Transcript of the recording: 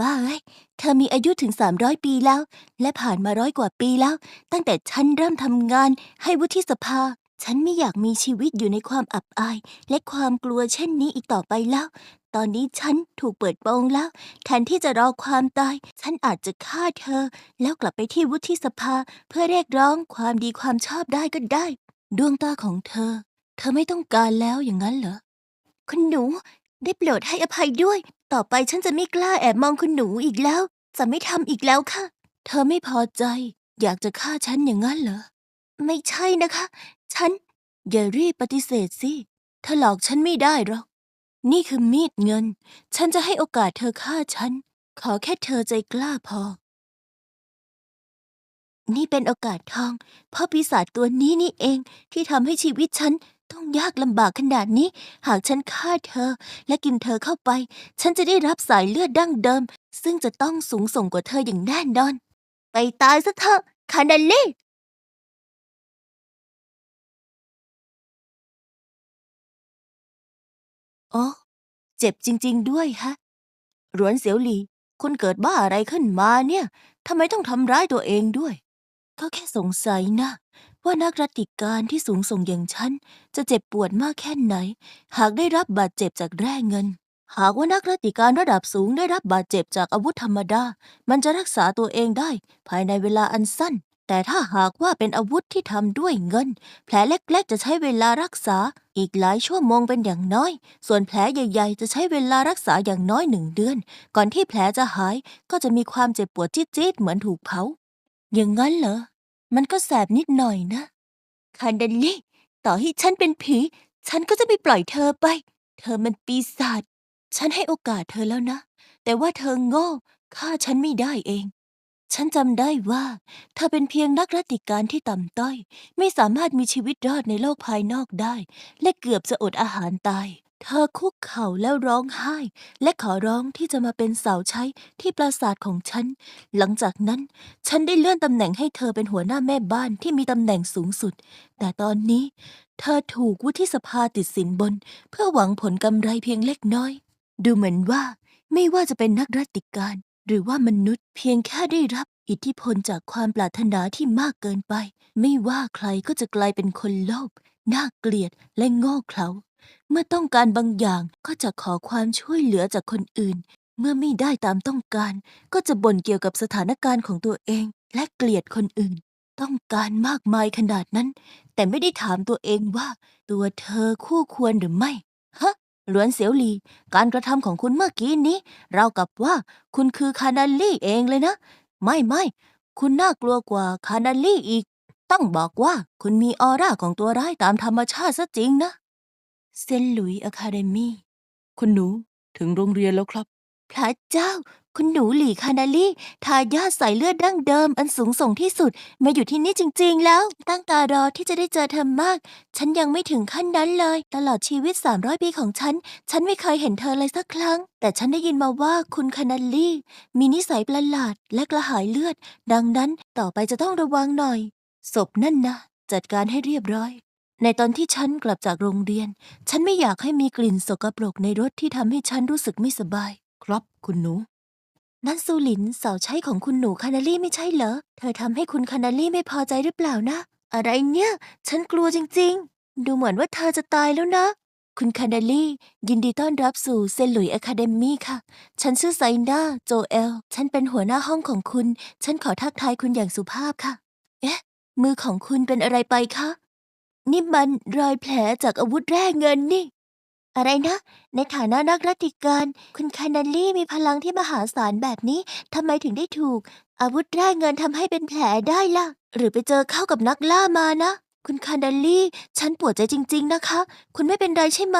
บ้าเอ้ยเธอมีอายุถึง 300 ปีแล้ว และผ่านมาร้อยกว่าปีแล้ว ตั้งแต่ฉันเริ่มทำงานให้วุฒิสภา ฉันไม่อยากมีชีวิตอยู่ในความอับอาย และความกลัวเช่นนี้อีกต่อไปแล้ว ตอนนี้ฉันถูกเปิดโปงแล้ว แทนที่จะรอความตาย ฉันอาจจะฆ่าเธอ แล้วกลับไปที่วุฒิสภา เพื่อเรียกร้องความดีความชอบได้ก็ได้ ดวงตาของเธอ เธอไม่ต้องการแล้วอย่างนั้นเหรอคุณหนู ได้โปรดให้อภัยด้วย ต่อไปฉันจะไม่กล้าแอบมองคุณหนูอีกแล้ว จะไม่ทำอีกแล้วค่ะ เธอไม่พอใจ อยากจะฆ่าฉันอย่างนั้นเหรอ ไม่ใช่นะคะ ฉัน อย่ารีบปฏิเสธสิเธอหลอกฉันไม่ได้หรอก นี่คือมีดเงิน ฉันจะให้โอกาสเธอฆ่าฉัน ขอแค่เธอใจกล้าพอ นี่เป็นโอกาสทองเพราะปีศาจตัวนี้นี่เองที่ทำให้ชีวิตฉัน ต้องยากลำบากขนาดนี้ หากฉันฆ่าเธอ และกินเธอเข้าไป ฉันจะได้รับสายเลือดดั้งเดิม ซึ่งจะต้องสูงส่งกว่าเธออย่างแน่นอน ไปตายซะเถอะคานาเล่โอ้เจ็บจริง ๆ ด้วยฮะหรวนเสียวหลีคุณเกิดบ้าอะไรขึ้นมาเนี่ยทำไมต้องทำร้ายตัวเองด้วย ก็แค่สงสัยนะ ว่านักรัติการที่สูงส่งอย่างฉัน จะเจ็บปวดมากแค่ไหน หากได้รับบาดเจ็บจากแร่เงิน หากว่านักรัติการระดับสูงได้รับบาดเจ็บจากอาวุธธรรมดา มันจะรักษาตัวเองได้ ภายในเวลาอันสั้น แต่ถ้าหากว่าเป็นอาวุธที่ทำด้วยเงิน แผลเล็กๆ จะใช้เวลารักษาอีกหลายชั่วโมงเป็นอย่างน้อย ส่วนแผลใหญ่ ๆ จะใช้เวลารักษาอย่างน้อยหนึ่งเดือน ก่อนที่แผลจะหายก็จะมีความเจ็บปวดจี๊ดๆเหมือนถูกเผา อย่างนั้นเหรอ มันก็แสบนิดหน่อยนะ คาเดนลี่ ต่อให้ฉันเป็นผี ฉันก็จะไม่ปล่อยเธอไป เธอมันปีศาจ ฉันให้โอกาสเธอแล้วนะ แต่ว่าเธอโง่ฆ่าฉันไม่ได้เอง ฉันจำได้ว่า เธอเป็นเพียงนักรัตติการที่ต่ำต้อย ไม่สามารถมีชีวิตรอดในโลกภายนอกได้ และเกือบจะอดอาหารตาย เธอคุกเข่าแล้วร้องไห้ และขอร้องที่จะมาเป็นสาวใช้ที่ปราสาทของฉัน หลังจากนั้น ฉันได้เลื่อนตำแหน่งให้เธอเป็นหัวหน้าแม่บ้านที่มีตำแหน่งสูงสุด แต่ตอนนี้ เธอถูกวุฒิสภาติดสินบน เพื่อหวังผลกำไรเพียงเล็กน้อย ดูเหมือนว่า ไม่ว่าจะเป็นนักรัติการ หรือว่ามนุษย์เพียงแค่ได้รับ อิทธิพลจากความปรารถนาที่มากเกินไป ไม่ว่าใครก็จะกลายเป็นคนโลภน่าเกลียดและโง่เขลา เมื่อต้องการบางอย่างก็จะขอความช่วยเหลือจากคนอื่น เมื่อไม่ได้ตามต้องการ ก็จะบ่นเกี่ยวกับสถานการณ์ของตัวเอง และเกลียดคนอื่น ต้องการมากมายขนาดนั้น แต่ไม่ได้ถามตัวเองว่า ตัวเธอคู่ควรหรือไม่ ฮะ หลวนเสียวหลี การกระทำของคุณเมื่อกี้นี้เราวกับว่าคุณคือคานาลี่เองเลยนะ ไม่ไม่ คุณน่ากลัวกว่าคานาลี่อีก ต้องบอกว่าคุณมีออร่าของตัวร้ายตามธรรมชาติซะจริงนะ เซนต์หลุยส์อะคาเดมี่คุณหนูถึงโรงเรียนแล้วครับ พระเจ้า คุณหนูหลีคานาลี่ทายาทสายเลือดดั้งเดิมอันสูงส่งที่สุด มาอยู่ที่นี่จริง ๆ แล้ว ตั้งตารอที่จะได้เจอเธอมาก ฉันยังไม่ถึงขั้นนั้นเลย ตลอดชีวิต 300 ปีของฉัน ฉันไม่เคยเห็นเธอเลยสักครั้ง แต่ฉันได้ยินมาว่าคุณคานาลี่ มีนิสัยประหลาดและกระหายเลือด ดังนั้นต่อไปจะต้องระวังหน่อยศพนั่นนะจัดการให้เรียบร้อย ในตอนที่ฉันกลับจากโรงเรียน ฉันไม่อยากให้มีกลิ่นสกปรกในรถที่ทำให้ฉันรู้สึกไม่สบาย ครับคุณหนู นั่นซูหลินสาวใช้ของคุณหนูคานาลี่ไม่ใช่เหรอ เธอทำให้คุณคานาลี่ไม่พอใจหรือเปล่านะ อะไรเนี่ย ฉันกลัวจริงๆ ดูเหมือนว่าเธอจะตายแล้วนะ คุณคานาลี่ ยินดีต้อนรับสู่เซนหลุยอะคาเดมี่ค่ะ ฉันชื่อไซน่าโจเอล ฉันเป็นหัวหน้าห้องของคุณ ฉันขอทักทายคุณอย่างสุภาพค่ะ เอ๊ะ มือของคุณเป็นอะไรไปคะ นี่มันรอยแผลจากอาวุธแร่เงินนี่ อะไรนะ ในฐานะนักรัติการ คุณคานาลี่มีพลังที่มหาศาลแบบนี้ทำไมถึงได้ถูก อาวุธแร่เงินทำให้เป็นแผลได้ล่ะ หรือไปเจอเข้ากับนักล่ามานะ คุณคานาลี่ ฉันปวดใจจริง ๆ นะคะ คุณไม่เป็นไรใช่ไหม